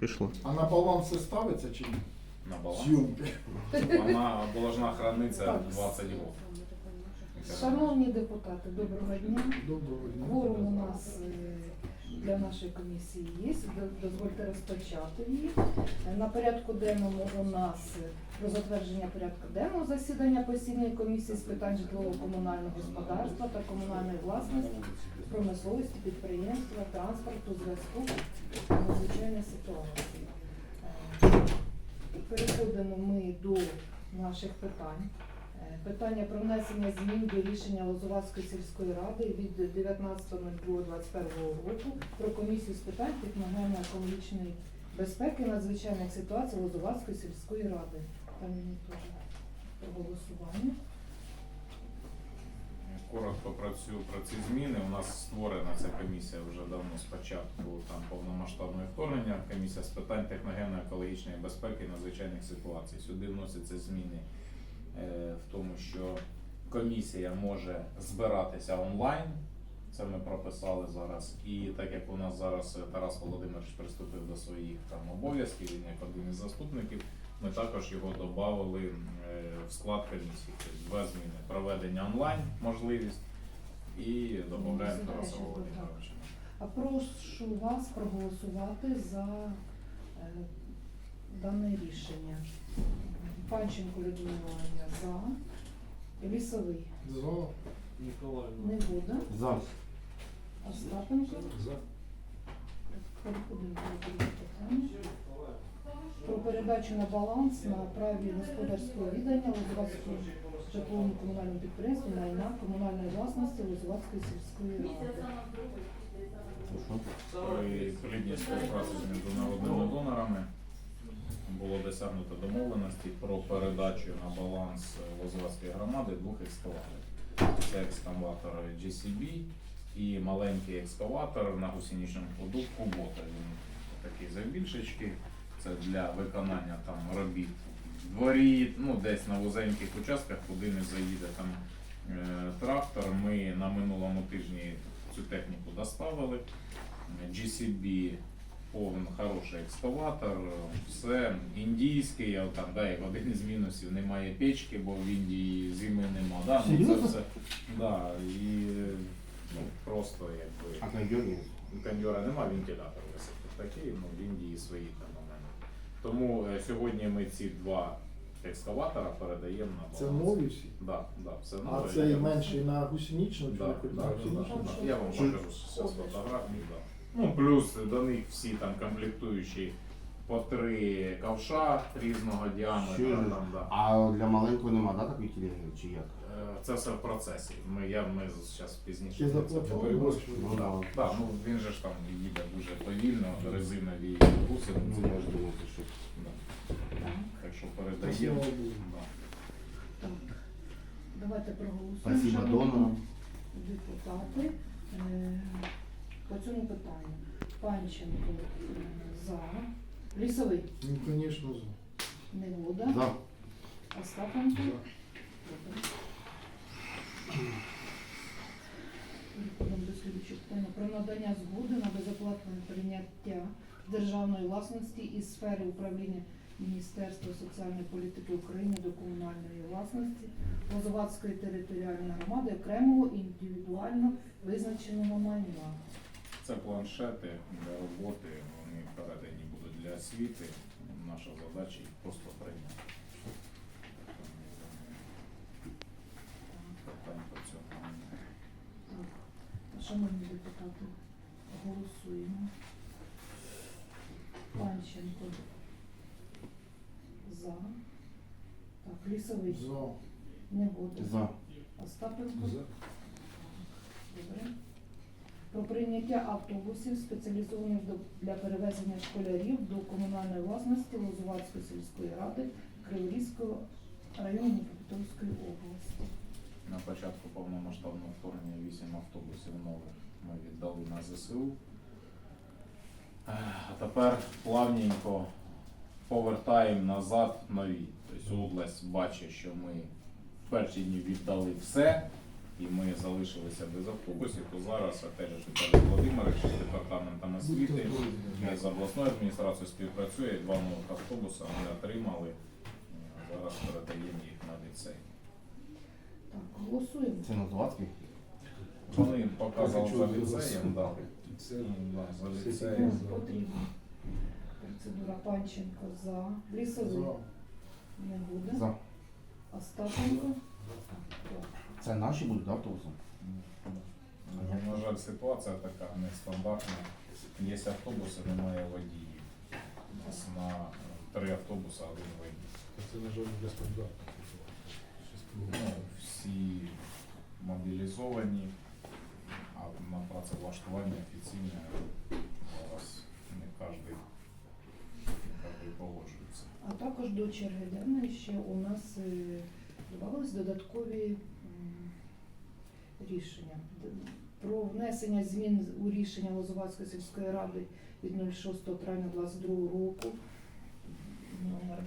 Пішло. А на баланс це ставиться чи ні? на баланс. Зйомки. Вона должна храниться Так. 20 років. Шановні депутати, доброго дня. Доброго дня. Кворум у нас е, для нашої комісії є. Дозвольте розпочати її. На порядку денному у нас про затвердження порядку денного засідання постійної комісії з питань житлово-комунального господарства та комунальної власності, промисловості, підприємства, транспорту, зв'язку та надзвичайної ситуації. Е, Переходимо ми до наших питань. Питання про внесення змін до рішення Лозувацької сільської ради від 19.02.21 року про комісію з питань техногенно-екологічної безпеки надзвичайних ситуацій Лозувацької сільської ради. Там теж про голосування. Коротко про цю про ці зміни. У нас створена ця комісія вже давно спочатку там повномасштабного вторгнення. Комісія з питань техногенно-екологічної безпеки надзвичайних ситуацій. Сюди вносяться зміни в тому, що комісія може збиратися онлайн. Це ми прописали зараз. І так як у нас зараз е, Тарас Володимирович приступив до своїх там обов'язків, він як один із заступників, ми також його додали е, в склад комісії. Тобто два зміни. Проведення онлайн можливість і додаємо Тараса Володимировича. А прошу вас проголосувати за е, дане рішення. Панченко Людмила Іванівна за. Лісовий За. не буде. За. Остапенко. За. Переходимо до питання. Про передачу на баланс на праві господарського віддання Лозувацького житловому комунальному підприємству майна комунальної власності Лозувацької сільської ради. При плідній співпраці з міжнародними донорами було досягнуто домовленості про передачу на баланс Лозовацької громади двох екскаваторів. Це екскаватор GCB і маленький екскаватор на гусеничному ходу Кубота. Він такий завбільшечки. Це для виконання там робіт дворі, ну десь на вузеньких участках, куди не заїде там е, трактор. Ми на минулому тижні цю техніку доставили. GCB повен хороший екскаватор, все індійський, а там да, і один із мінусів немає печки, бо в Індії зими нема. Да? Ну, це все, да, і ну, просто якби А кондьорні? кондьора нема, вентилятор висить такий, ну в Індії свої там моменти. Тому е, сьогодні ми ці два екскаватора передаємо на Це баланс. нові всі. Да, да, все А нове. Я- менший на гусеничну Да, да, да, да, да, да. Я вам покажу зараз фотографії. Да. Ну, плюс до них всі там комплектуючі по три ковша різного діаметру. Чую. Там, да. А для маленького нема, да, такої телеги, чи як? Е, Це все в процесі. Ми, я, ми зараз пізніше. Ти про це заплатив поговоримо. Ну, Да, ну він же ж там їде дуже повільно, резинові Ну, гусениці. я ж думав, що Да. Так. Що передаємо. слава Богу. Да. Так. Давайте проголосуємо. спасибо шановні донорам. Депутати е, по цьому питанню. Панченко за. Лісовий Ну, звісно, за. не буде. За. Остапенко. За. Переходимо до слідчого питання. Про надання згоди на безоплатне прийняття державної власності із сфери управління Міністерства соціальної політики України до комунальної власності Лозовацької територіальної громади окремого індивідуально визначеного майна. Це планшети для роботи, вони передані будуть для освіти. Наша задача їх просто прийняти. Питань по цьому. Так, Шановні депутати, голосуємо. Панченко за. Так, лісовий За. не буде. За. Остапенко. За. Добре. Про прийняття автобусів, спеціалізованих для перевезення школярів до комунальної власності Лозувацької сільської ради Криворізького району Дніпропетровської області. На початку повномасштабного вторгнення 8 автобусів нових ми віддали на ЗСУ. А тепер плавненько повертаємо назад нові. Тобто область бачить, що ми в перші дні віддали все, і ми залишилися без автобусів, то зараз опять же Віталій Володимирович з департаментом освіти ми з обласною адміністрацією співпрацює, два нових автобуси ми отримали. Зараз передаємо їх на ліцей. Так, голосуємо. Це на Златський? Вони показали за ліцеєм, да. Це Да, за Ну, ліцеєм. потрібно. Процедура Панченко за. Лісовий не буде. За. Остапенко. Це наші будуть, да, автобуси? Ну, На жаль, ситуація така нестандартна. Є автобуси, немає водіїв. У нас на три автобуси один водій. це на жаль для стандарту. Ну, всі мобілізовані, а на працевлаштування офіційне зараз не кожен, не кожен погоджується. А також до черги денної ще у нас е, додавались додаткові рішення. Про внесення змін у рішення Лозувацької сільської ради від 06 травня 2022 року номер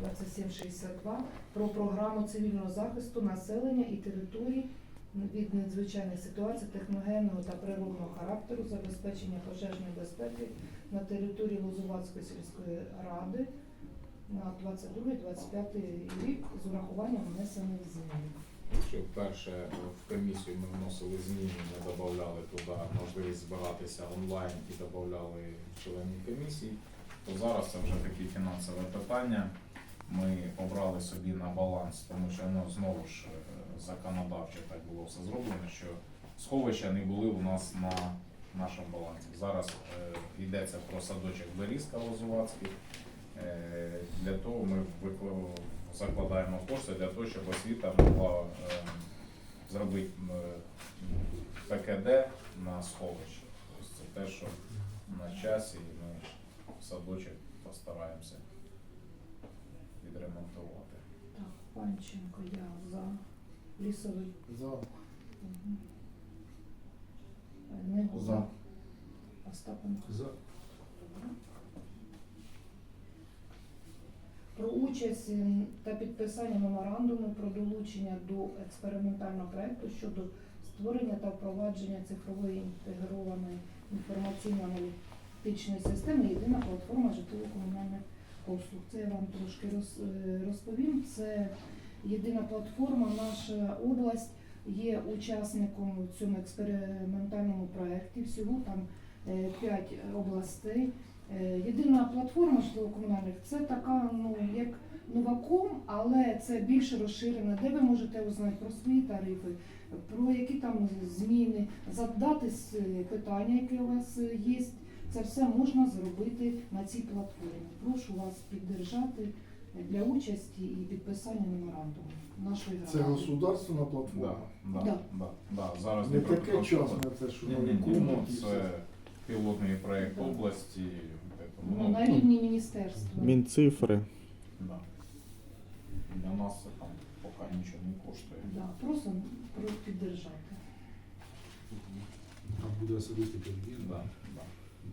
2762 про програму цивільного захисту населення і територій від надзвичайних ситуацій техногенного та природного характеру, забезпечення пожежної безпеки на території Лозувацької сільської ради на 22-25 рік з урахуванням внесених змін. Якщо вперше в комісію ми вносили зміни, ми додавали туди можливість збиратися онлайн і додавали членів комісії, то зараз це вже такі фінансове питання. Ми обрали собі на баланс, тому що ну, знову ж е, законодавчо так було все зроблено, що сховища не були у нас на нашому балансі. Зараз е, йдеться про садочок Берізка Лозувацький. Е, Для того ми викла- закладаємо кошти для того, щоб освіта могла е, зробити ПКД на сховище. Тобто це те, що на часі, і ми садочок постараємося відремонтувати. Так, Панченко, я за. Лісовий. За. Мгм. Е, Не За. Остапенко. За. Добре. Про участь та підписання меморандуму про долучення до експериментального проекту щодо створення та впровадження цифрової інтегрованої інформаційно-аналітичної системи єдина платформа житлово-комунальних послуг. Це я вам трошки е, розповім. Це єдина платформа, наша область є учасником в цьому експериментальному проєкті. Всього там е, п'ять областей. Е, Єдина платформа житлово-комунальних це така, ну як новаком, але це більш розширена, де ви можете узнати про свої тарифи, про які там зміни, задати питання, які у вас е, є. Це все можна зробити на цій платформі. Прошу вас піддержати для участі і підписання меморандуму нашої Це громади. государственна Да, платформа. да, Да. да, да. Зараз Не таке про- часне, це що Ні, на ні, ні, віку, ну, і все. це пілотний проєкт Да. області. Ну, Ну, на рівні міністерства. Мінцифри. да. Для нас це там поки нічого не коштує. Да, просимо про піддержати. Там буде особистий кабінет, Да, да.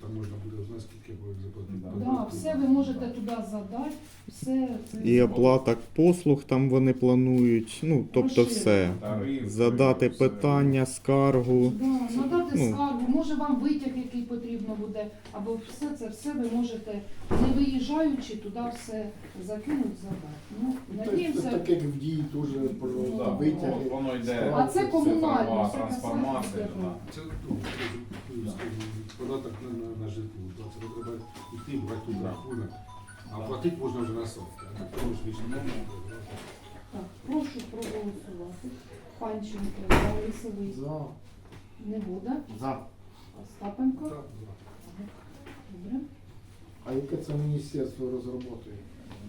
Там можна буде знати, скільки буде заплатити. Да. Да, все ви можете туди задати, все це І оплата послуг там вони планують. Ну, тобто все. Тарифи, Задати все. питання, скаргу. Да, надати Ну. скаргу, може вам витяг, який потрібно буде, або все це все ви можете, не виїжджаючи, туди все закинути, задати. Ну, Так, надіємося, так як в дії теж Да, пожалуйста, от воно йде. А це комунальне, це трансформація. да. Це ну, скажімо, податок на, на, на житло. Да, Це треба йти, брати тут рахунок. А платити можна вже на сайті. А так тому ж більше не буде. так, прошу проголосувати. Панченко, за лісовий За. не буде. За. Остапенко. Так, да. Добре. А яке це міністерство розроботує?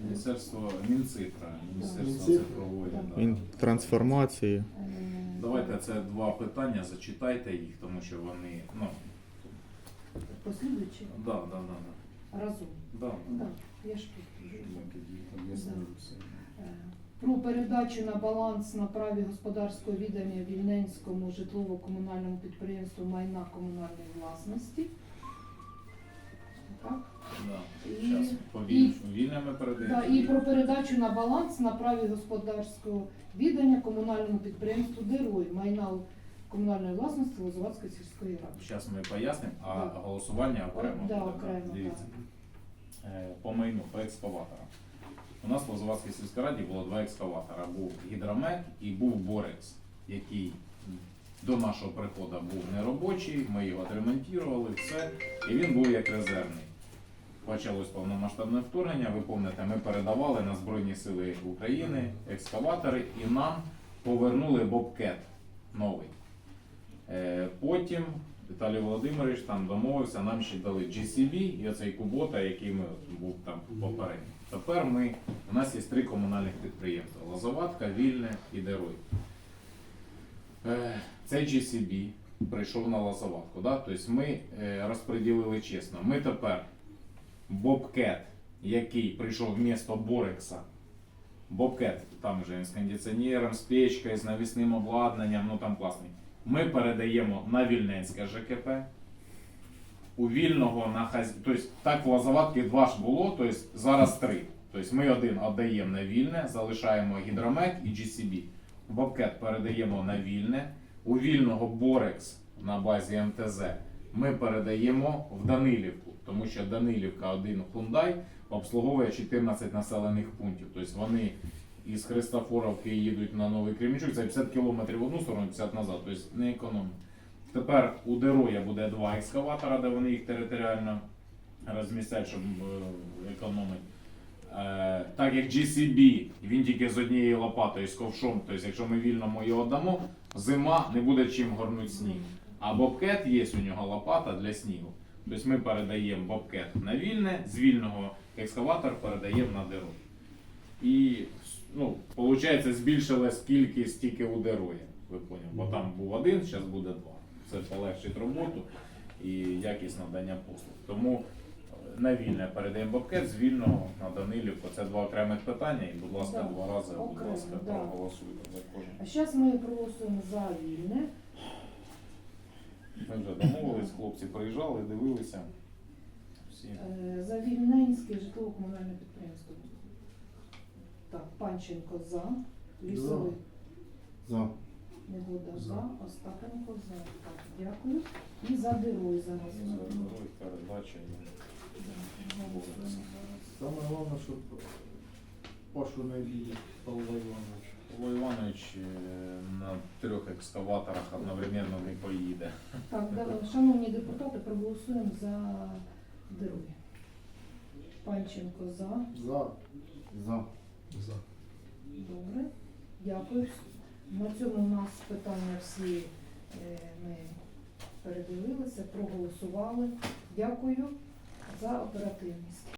Міністерство Мінцифра, Міністерство Мінцифра. цифрової. Да. Він трансформації. Е, Давайте це два питання, зачитайте їх, тому що вони, ну, Послідуючи да, да, да, да. разом. Да, да. Так, я ж тут. Все. Е, Про передачу на баланс на праві господарського відання Вільненському житлово-комунальному підприємству майна комунальної власності. Так? Да. І- Зараз повільно ми передаємо. І про передачу на баланс на праві господарського віддання комунальному підприємству Дерой майна комунальної власності Лозуватської сільської ради. Зараз ми пояснимо, а Да. голосування окремо. Да, буде, окремо, Дивіться. Е, По майну, по екскаваторам. У нас в Лозовацькій сільській раді було два екскаватора. Був гідромет і був Борекс, який до нашого приходу був неробочий, ми його відремонтували, все, і він був як резервний. Почалось повномасштабне вторгнення. Ви пам'ятаєте, ми передавали на Збройні Сили України екскаватори і нам повернули бобкет новий. Е, Потім Віталій Володимирович там домовився, нам ще дали GCB і оцей Кубота, який ми був там попередньо. Тепер ми, у нас є три комунальних підприємства: Лозоватка, Вільне і Дерой. Е, Цей GCB прийшов на Лозоватку. Да? Тобто ми е, розподілили чесно. Ми тепер Бобкет, який прийшов вмісто Борекса. Бобкет, там вже з кондиціонером, з печкою, з навісним обладнанням, ну там класний. Ми передаємо на Вільненське ЖКП. У вільного на хаз... Тобто так в Лозоватки два ж було, тобто зараз три. Тобто ми один віддаємо на вільне, залишаємо гідромет і GCB. Бобкет передаємо на вільне. У вільного Борекс на базі МТЗ ми передаємо в Данилівку, тому що Данилівка один Hyundai обслуговує 14 населених пунктів. Тобто вони із Христофоровки їдуть на Новий Кремінчук, це 50 кілометрів в одну сторону, 50 назад, тобто не економно. Тепер у Дероя буде два екскаватора, де вони їх територіально розмістять, щоб е, економити. Е, так як GCB, він тільки з однією лопатою, з ковшом, тобто якщо ми вільному його дамо, зима не буде чим горнути сніг. А бобкет є у нього лопата для снігу. Тобто ми передаємо бобкет на вільне, з вільного екскаватор передаємо на деро. І ну, виходить, збільшилась кількість тільки у дероя. Ви поняли? Бо там був один, зараз буде два. Це полегшить роботу і якість надання послуг. Тому е, на вільне передаємо бобкет, з вільного на Данилівку. Це два окремих питання. І, будь ласка, Да, два рази, будь окремо, ласка, да. проголосуйте за кожен. А зараз ми проголосуємо за вільне. Ми вже домовились, хлопці приїжджали, дивилися. Всі. Е, За Вільненське житлово-комунальне підприємство. Так, Панченко за. Лісовий За. Негода За. за. Остапенко за. Так, дякую. І за Дерой зараз. Передача. Саме головне, щоб Пашу не обідів Павла Івановича. Павло Іванович е, на трьох екскаваторах одновременно не поїде. Так, да, шановні депутати, проголосуємо за Дерой. Панченко за. За. За. За. Добре, дякую. На цьому у нас питання всі е, ми передивилися, проголосували. Дякую за оперативність.